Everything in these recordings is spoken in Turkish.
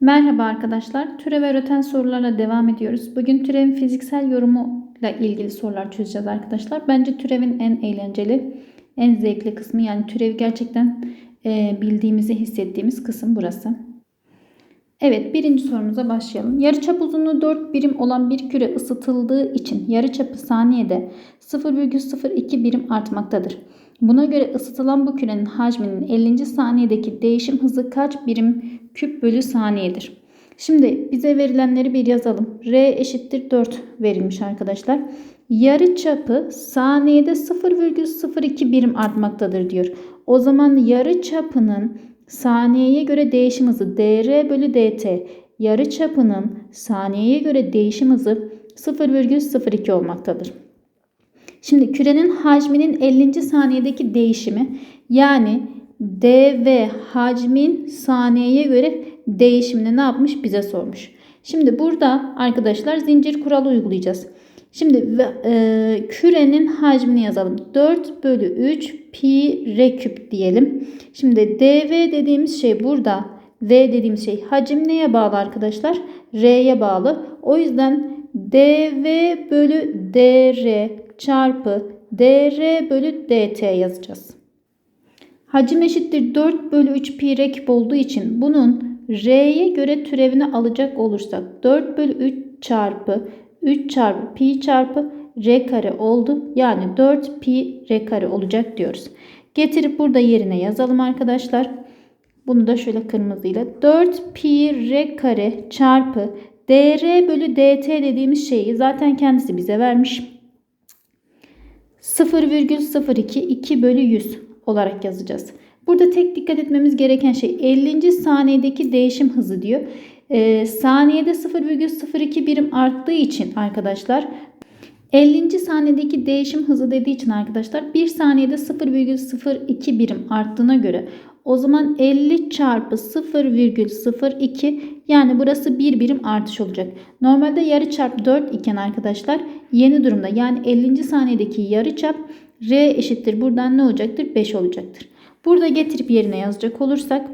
Merhaba arkadaşlar. Türev öğreten sorularla devam ediyoruz. Bugün türevin fiziksel yorumuyla ilgili sorular çözeceğiz arkadaşlar. Bence türevin en eğlenceli, en zevkli kısmı yani türevi gerçekten e, bildiğimizi hissettiğimiz kısım burası. Evet birinci sorumuza başlayalım. Yarıçap uzunluğu 4 birim olan bir küre ısıtıldığı için yarıçapı saniyede 0,02 birim artmaktadır. Buna göre ısıtılan bu kürenin hacminin 50. saniyedeki değişim hızı kaç birim küp bölü saniyedir? Şimdi bize verilenleri bir yazalım. R eşittir 4 verilmiş arkadaşlar. Yarı çapı saniyede 0,02 birim artmaktadır diyor. O zaman yarı çapının saniyeye göre değişim hızı dr bölü dt. Yarı çapının saniyeye göre değişim hızı 0,02 olmaktadır. Şimdi kürenin hacminin 50. saniyedeki değişimi yani dv hacmin saniyeye göre değişimini ne yapmış bize sormuş. Şimdi burada arkadaşlar zincir kuralı uygulayacağız. Şimdi e, kürenin hacmini yazalım. 4 bölü 3 pi r küp diyelim. Şimdi dv dediğimiz şey burada. V dediğimiz şey hacim neye bağlı arkadaşlar? R'ye bağlı. O yüzden dv bölü dr çarpı dr bölü dt yazacağız. Hacim eşittir 4 bölü 3 pi r küp olduğu için bunun r'ye göre türevini alacak olursak 4 bölü 3 çarpı 3 çarpı pi çarpı r kare oldu. Yani 4 pi r kare olacak diyoruz. Getirip burada yerine yazalım arkadaşlar. Bunu da şöyle kırmızıyla 4 pi r kare çarpı dr bölü dt dediğimiz şeyi zaten kendisi bize vermiş. 0,02 2 bölü 100 olarak yazacağız. Burada tek dikkat etmemiz gereken şey 50. saniyedeki değişim hızı diyor. E, saniyede 0,02 birim arttığı için arkadaşlar 50. saniyedeki değişim hızı dediği için arkadaşlar 1 saniyede 0,02 birim arttığına göre o zaman 50 çarpı 0,02 yani burası 1 birim artış olacak. Normalde yarı çarp 4 iken arkadaşlar yeni durumda yani 50. saniyedeki yarı çap R eşittir. Buradan ne olacaktır? 5 olacaktır. Burada getirip yerine yazacak olursak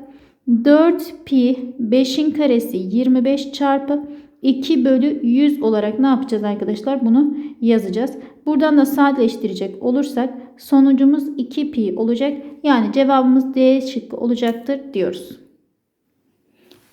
4 pi 5'in karesi 25 çarpı 2 bölü 100 olarak ne yapacağız arkadaşlar? Bunu yazacağız. Buradan da sadeleştirecek olursak sonucumuz 2 pi olacak. Yani cevabımız D şıkkı olacaktır diyoruz.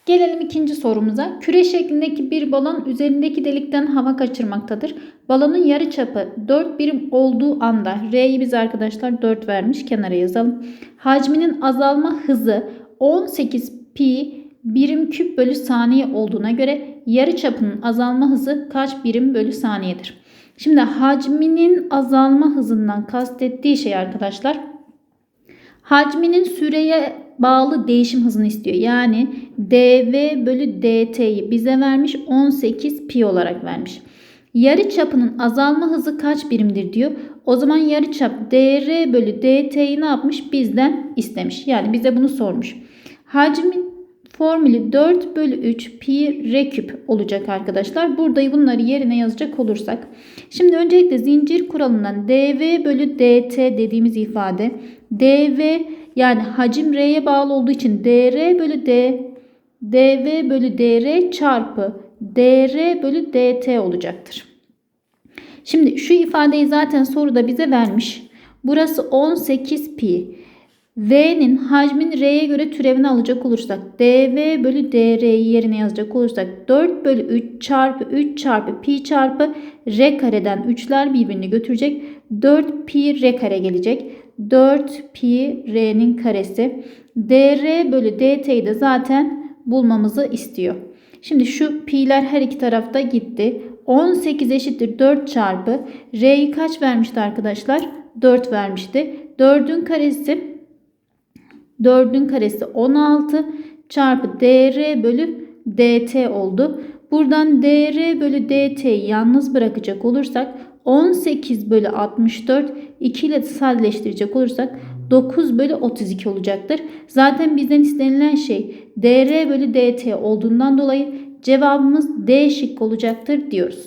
Gelelim ikinci sorumuza. Küre şeklindeki bir balon üzerindeki delikten hava kaçırmaktadır. Balonun yarı çapı 4 birim olduğu anda R'yi biz arkadaşlar 4 vermiş kenara yazalım. Hacminin azalma hızı 18 pi birim küp bölü saniye olduğuna göre yarı çapının azalma hızı kaç birim bölü saniyedir? Şimdi hacminin azalma hızından kastettiği şey arkadaşlar hacminin süreye bağlı değişim hızını istiyor. Yani dv bölü dt'yi bize vermiş 18 pi olarak vermiş. Yarı çapının azalma hızı kaç birimdir diyor. O zaman yarı çap dr bölü dt'yi ne yapmış? Bizden istemiş. Yani bize bunu sormuş. Hacmin formülü 4 bölü 3 pi r küp olacak arkadaşlar. Burada bunları yerine yazacak olursak. Şimdi öncelikle zincir kuralından dv bölü dt dediğimiz ifade dv yani hacim r'ye bağlı olduğu için dr bölü d dv bölü dr çarpı dr bölü dt olacaktır. Şimdi şu ifadeyi zaten soruda bize vermiş. Burası 18 pi. V'nin hacmin R'ye göre türevini alacak olursak dv bölü dr'yi yerine yazacak olursak 4 bölü 3 çarpı 3 çarpı pi çarpı r kareden 3'ler birbirini götürecek. 4 pi r kare gelecek. 4 pi r'nin karesi. dr bölü dt'yi de zaten bulmamızı istiyor. Şimdi şu pi'ler her iki tarafta gitti. 18 eşittir 4 çarpı r'yi kaç vermişti arkadaşlar? 4 vermişti. 4'ün karesi 4'ün karesi 16 çarpı dr bölü dt oldu. Buradan dr bölü dt'yi yalnız bırakacak olursak 18 bölü 64 2 ile sadeleştirecek olursak 9 bölü 32 olacaktır. Zaten bizden istenilen şey dr bölü dt olduğundan dolayı cevabımız D şık olacaktır diyoruz.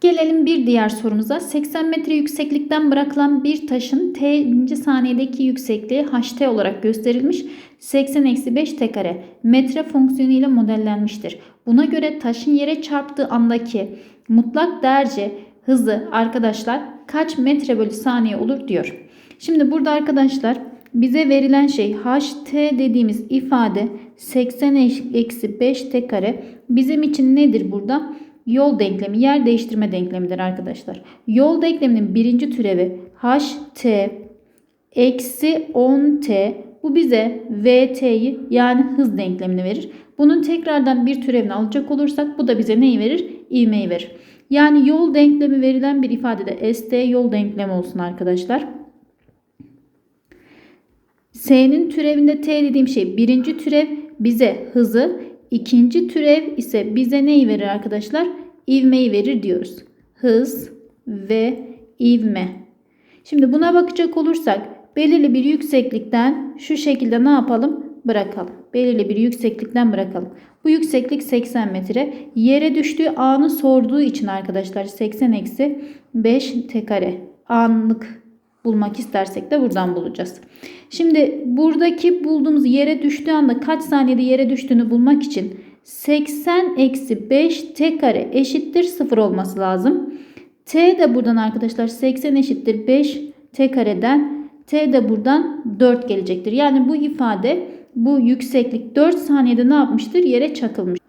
Gelelim bir diğer sorumuza. 80 metre yükseklikten bırakılan bir taşın t. saniyedeki yüksekliği ht olarak gösterilmiş. 80-5 t kare metre fonksiyonu ile modellenmiştir. Buna göre taşın yere çarptığı andaki mutlak derece hızı arkadaşlar kaç metre bölü saniye olur diyor. Şimdi burada arkadaşlar bize verilen şey ht dediğimiz ifade 80-5 t kare bizim için nedir burada? Yol denklemi, yer değiştirme denklemidir arkadaşlar. Yol denkleminin birinci türevi ht eksi 10t bu bize vt'yi yani hız denklemini verir. Bunun tekrardan bir türevini alacak olursak bu da bize neyi verir? İvmeyi verir. Yani yol denklemi verilen bir ifadede st yol denklemi olsun arkadaşlar. S'nin türevinde t dediğim şey birinci türev bize hızı, ikinci türev ise bize neyi verir arkadaşlar? İvmeyi verir diyoruz. Hız ve ivme. Şimdi buna bakacak olursak belirli bir yükseklikten şu şekilde ne yapalım? Bırakalım. Belirli bir yükseklikten bırakalım. Bu yükseklik 80 metre. Yere düştüğü anı sorduğu için arkadaşlar 80 eksi 5 t kare anlık bulmak istersek de buradan bulacağız. Şimdi buradaki bulduğumuz yere düştüğü anda kaç saniyede yere düştüğünü bulmak için 80 eksi 5 t kare eşittir 0 olması lazım. T de buradan arkadaşlar 80 eşittir 5 t kareden t de buradan 4 gelecektir. Yani bu ifade bu yükseklik 4 saniyede ne yapmıştır? Yere çakılmış.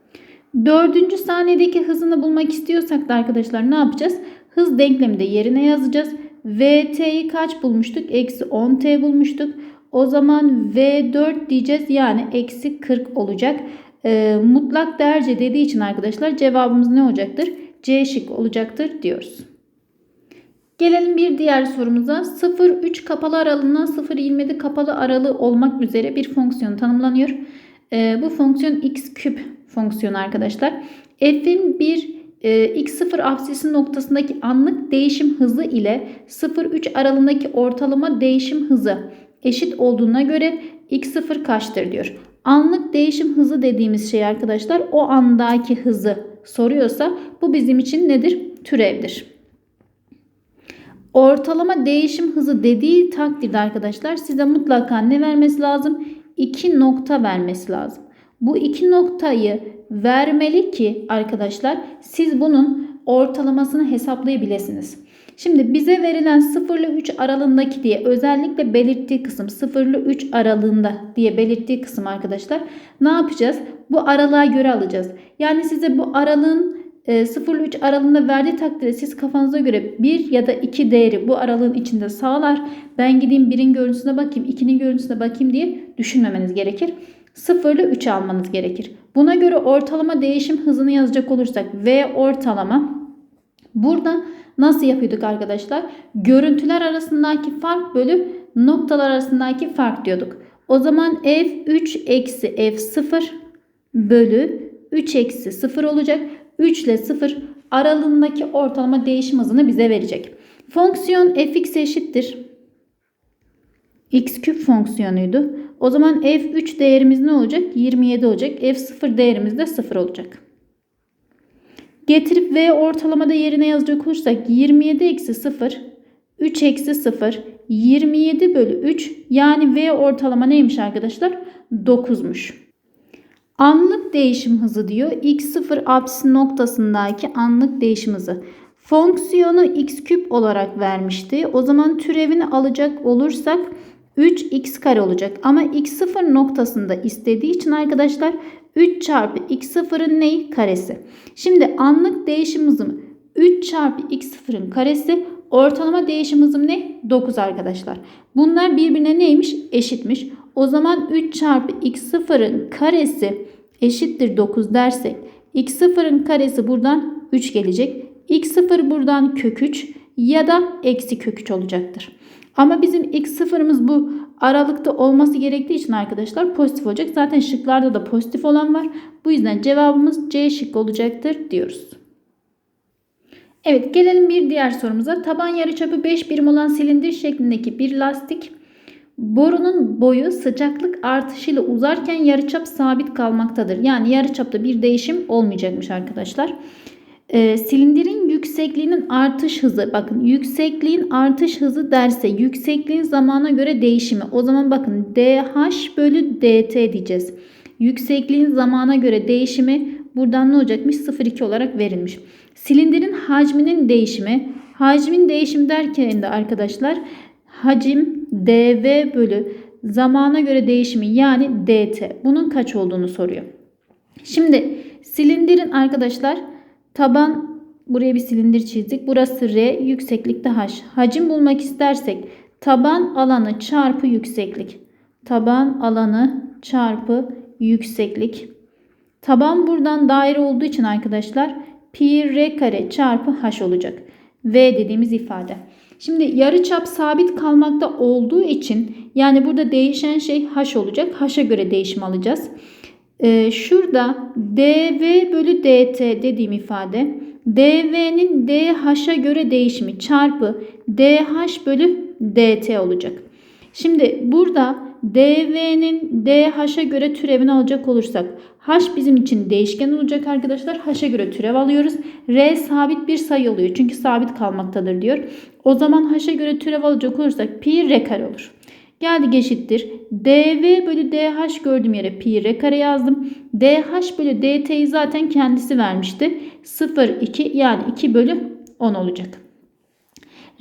Dördüncü saniyedeki hızını bulmak istiyorsak da arkadaşlar ne yapacağız? Hız denklemi de yerine yazacağız. VT'yi kaç bulmuştuk? Eksi 10T bulmuştuk. O zaman V4 diyeceğiz. Yani eksi 40 olacak. E, mutlak derece dediği için arkadaşlar cevabımız ne olacaktır? C şık olacaktır diyoruz. Gelelim bir diğer sorumuza. 0-3 kapalı aralığına 0-27 kapalı aralığı olmak üzere bir fonksiyon tanımlanıyor. E, bu fonksiyon x küp fonksiyonu arkadaşlar. F'in bir e, x0 absisi noktasındaki anlık değişim hızı ile 0-3 aralığındaki ortalama değişim hızı eşit olduğuna göre x0 kaçtır diyor. Anlık değişim hızı dediğimiz şey arkadaşlar o andaki hızı soruyorsa bu bizim için nedir? Türevdir. Ortalama değişim hızı dediği takdirde arkadaşlar size mutlaka ne vermesi lazım? 2 nokta vermesi lazım. Bu iki noktayı vermeli ki arkadaşlar siz bunun ortalamasını hesaplayabilirsiniz. Şimdi bize verilen 0 ile 3 aralığındaki diye özellikle belirttiği kısım 0 ile 3 aralığında diye belirttiği kısım arkadaşlar ne yapacağız? Bu aralığa göre alacağız. Yani size bu aralığın 0 ile 3 aralığında verdiği takdirde siz kafanıza göre 1 ya da 2 değeri bu aralığın içinde sağlar. Ben gideyim 1'in görüntüsüne bakayım 2'nin görüntüsüne bakayım diye düşünmemeniz gerekir. 0 ile 3 almanız gerekir. Buna göre ortalama değişim hızını yazacak olursak V ortalama burada nasıl yapıyorduk arkadaşlar? Görüntüler arasındaki fark bölü noktalar arasındaki fark diyorduk. O zaman F3 eksi F0 bölü 3 eksi 0 olacak. 3 ile 0 aralığındaki ortalama değişim hızını bize verecek. Fonksiyon fx eşittir. x küp fonksiyonuydu. O zaman f3 değerimiz ne olacak? 27 olacak. f0 değerimiz de 0 olacak. Getirip v ortalamada yerine yazacak olursak 27 eksi 0 3 eksi 0 27 bölü 3 yani v ortalama neymiş arkadaşlar? 9'muş. Anlık değişim hızı diyor. x0 apsis noktasındaki anlık değişim hızı. Fonksiyonu x küp olarak vermişti. O zaman türevini alacak olursak 3x kare olacak. Ama x0 noktasında istediği için arkadaşlar 3 çarpı x0'ın neyi? Karesi. Şimdi anlık değişim hızım 3 çarpı x0'ın karesi ortalama değişim hızım ne? 9 arkadaşlar. Bunlar birbirine neymiş? Eşitmiş. O zaman 3 çarpı x0'ın karesi eşittir 9 dersek x0'ın karesi buradan 3 gelecek. x0 buradan kök 3 ya da eksi kök 3 olacaktır. Ama bizim x0'ımız bu aralıkta olması gerektiği için arkadaşlar pozitif olacak. Zaten şıklarda da pozitif olan var. Bu yüzden cevabımız C şık olacaktır diyoruz. Evet gelelim bir diğer sorumuza. Taban yarıçapı 5 birim olan silindir şeklindeki bir lastik borunun boyu sıcaklık artışıyla uzarken yarıçap sabit kalmaktadır. Yani yarıçapta bir değişim olmayacakmış arkadaşlar. Ee, silindirin yüksekliğinin artış hızı bakın yüksekliğin artış hızı derse yüksekliğin zamana göre değişimi o zaman bakın dh bölü dt diyeceğiz. Yüksekliğin zamana göre değişimi buradan ne olacakmış 0,2 olarak verilmiş. Silindirin hacminin değişimi hacmin değişimi derken de arkadaşlar hacim dv bölü zamana göre değişimi yani dt bunun kaç olduğunu soruyor. Şimdi silindirin arkadaşlar taban buraya bir silindir çizdik. Burası R yükseklikte H. Hacim bulmak istersek taban alanı çarpı yükseklik. Taban alanı çarpı yükseklik. Taban buradan daire olduğu için arkadaşlar pi r kare çarpı h olacak. V dediğimiz ifade. Şimdi yarı çap sabit kalmakta olduğu için yani burada değişen şey h olacak. H'a göre değişim alacağız. Ee, şurada dv bölü dt dediğim ifade dv'nin dh'a göre değişimi çarpı dh bölü dt olacak. Şimdi burada dv'nin dh'a göre türevini alacak olursak h bizim için değişken olacak arkadaşlar. h'a göre türev alıyoruz. r sabit bir sayı oluyor. Çünkü sabit kalmaktadır diyor. O zaman h'a göre türev alacak olursak pi r kare olur. Geldi eşittir. dv bölü dh gördüğüm yere pi r kare yazdım. dh bölü dt'yi zaten kendisi vermişti. 0, 2 yani 2 bölü 10 olacak.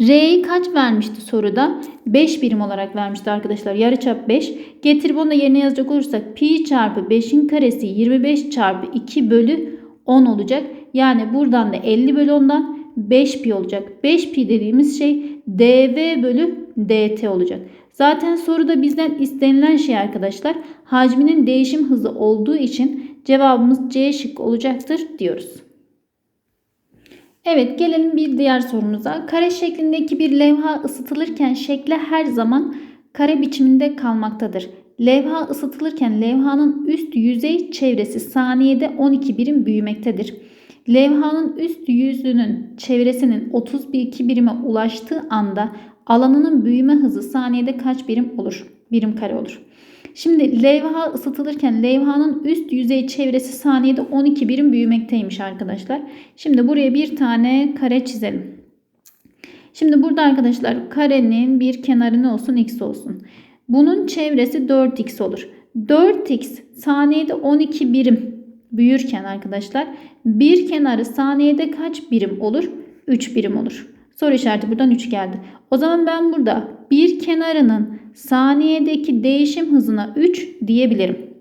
R'yi kaç vermişti soruda? 5 birim olarak vermişti arkadaşlar. Yarıçap 5. Getirip onu da yerine yazacak olursak pi çarpı 5'in karesi 25 çarpı 2 bölü 10 olacak. Yani buradan da 50 bölü 10'dan 5 pi olacak. 5 pi dediğimiz şey dv bölü dt olacak. Zaten soruda bizden istenilen şey arkadaşlar hacminin değişim hızı olduğu için cevabımız C şık olacaktır diyoruz. Evet gelelim bir diğer sorumuza. Kare şeklindeki bir levha ısıtılırken şekli her zaman kare biçiminde kalmaktadır. Levha ısıtılırken levhanın üst yüzey çevresi saniyede 12 birim büyümektedir. Levhanın üst yüzünün çevresinin 32 birime ulaştığı anda alanının büyüme hızı saniyede kaç birim olur? Birim kare olur. Şimdi levha ısıtılırken levhanın üst yüzey çevresi saniyede 12 birim büyümekteymiş arkadaşlar. Şimdi buraya bir tane kare çizelim. Şimdi burada arkadaşlar karenin bir kenarı ne olsun? X olsun. Bunun çevresi 4x olur. 4x saniyede 12 birim büyürken arkadaşlar bir kenarı saniyede kaç birim olur? 3 birim olur. Soru işareti buradan 3 geldi. O zaman ben burada bir kenarının saniyedeki değişim hızına 3 diyebilirim.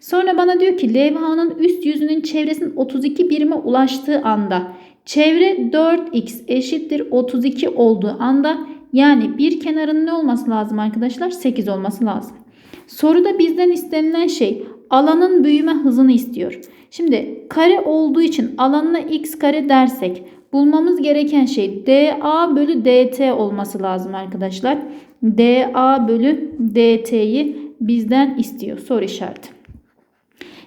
Sonra bana diyor ki levhanın üst yüzünün çevresinin 32 birime ulaştığı anda çevre 4x eşittir 32 olduğu anda yani bir kenarın ne olması lazım arkadaşlar? 8 olması lazım. Soruda bizden istenilen şey alanın büyüme hızını istiyor. Şimdi kare olduğu için alanına x kare dersek bulmamız gereken şey dA bölü dt olması lazım arkadaşlar. dA bölü dt'yi bizden istiyor. Soru işareti.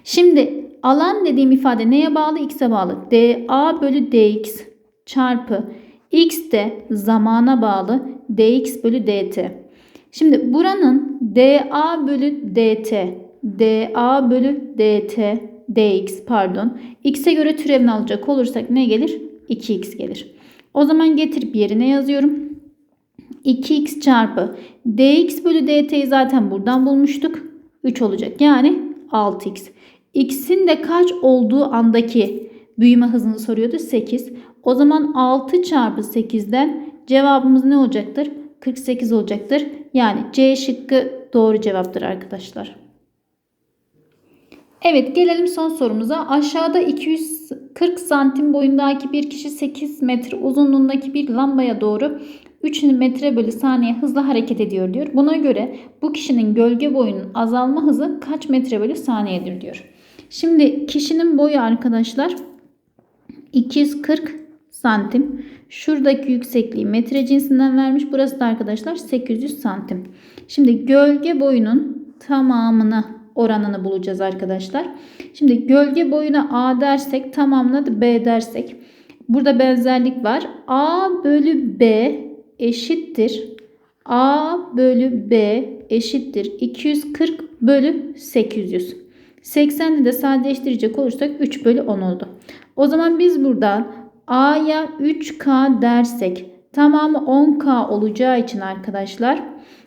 Şimdi alan dediğim ifade neye bağlı? X'e bağlı. dA bölü dx çarpı x de zamana bağlı dx bölü dt. Şimdi buranın dA bölü dt, dA bölü dt, dx pardon. X'e göre türevini alacak olursak ne gelir? 2x gelir. O zaman getirip yerine yazıyorum. 2x çarpı dx bölü dt'yi zaten buradan bulmuştuk. 3 olacak. Yani 6x. x'in de kaç olduğu andaki büyüme hızını soruyordu. 8. O zaman 6 çarpı 8'den cevabımız ne olacaktır? 48 olacaktır. Yani C şıkkı doğru cevaptır arkadaşlar. Evet gelelim son sorumuza. Aşağıda 240 santim boyundaki bir kişi 8 metre uzunluğundaki bir lambaya doğru 3 metre bölü saniye hızla hareket ediyor diyor. Buna göre bu kişinin gölge boyunun azalma hızı kaç metre bölü saniyedir diyor. Şimdi kişinin boyu arkadaşlar 240 santim. Şuradaki yüksekliği metre cinsinden vermiş. Burası da arkadaşlar 800 santim. Şimdi gölge boyunun tamamını oranını bulacağız arkadaşlar. Şimdi gölge boyuna A dersek tamamına da B dersek. Burada benzerlik var. A bölü B eşittir. A bölü B eşittir. 240 bölü 800. 80'i de sadeleştirecek olursak 3 bölü 10 oldu. O zaman biz burada A'ya 3K dersek tamamı 10K olacağı için arkadaşlar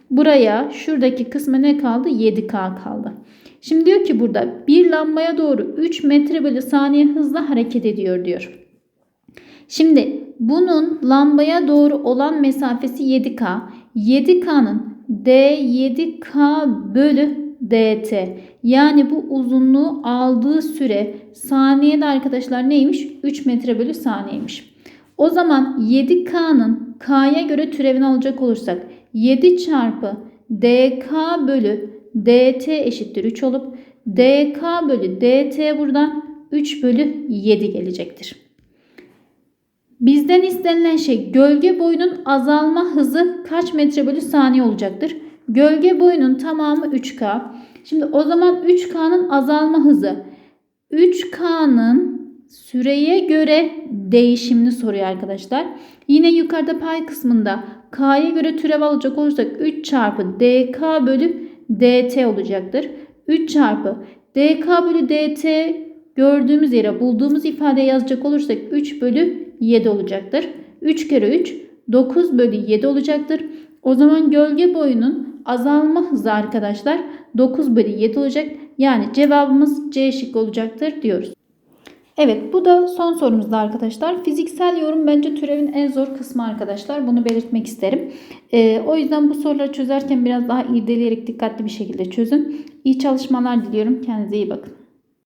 buraya şuradaki kısmı ne kaldı? 7K kaldı. Şimdi diyor ki burada bir lambaya doğru 3 metre bölü saniye hızla hareket ediyor diyor. Şimdi bunun lambaya doğru olan mesafesi 7K. 7K'nın D7K bölü DT. Yani bu uzunluğu aldığı süre saniyede arkadaşlar neymiş? 3 metre bölü saniyeymiş. O zaman 7K'nın K'ya göre türevini alacak olursak 7 çarpı DK bölü DT eşittir 3 olup DK bölü DT buradan 3 bölü 7 gelecektir. Bizden istenilen şey gölge boyunun azalma hızı kaç metre bölü saniye olacaktır? Gölge boyunun tamamı 3K. Şimdi o zaman 3K'nın azalma hızı 3K'nın süreye göre değişimini soruyor arkadaşlar. Yine yukarıda pay kısmında K'ya göre türev alacak olursak 3 çarpı DK bölü DT olacaktır. 3 çarpı DK bölü DT gördüğümüz yere bulduğumuz ifade yazacak olursak 3 bölü 7 olacaktır. 3 kere 3 9 bölü 7 olacaktır. O zaman gölge boyunun azalma hızı arkadaşlar 9 bölü 7 olacak. Yani cevabımız C şıkkı olacaktır diyoruz. Evet bu da son sorumuzda arkadaşlar. Fiziksel yorum bence türevin en zor kısmı arkadaşlar. Bunu belirtmek isterim. Ee, o yüzden bu soruları çözerken biraz daha irdeleyerek dikkatli bir şekilde çözün. İyi çalışmalar diliyorum. Kendinize iyi bakın.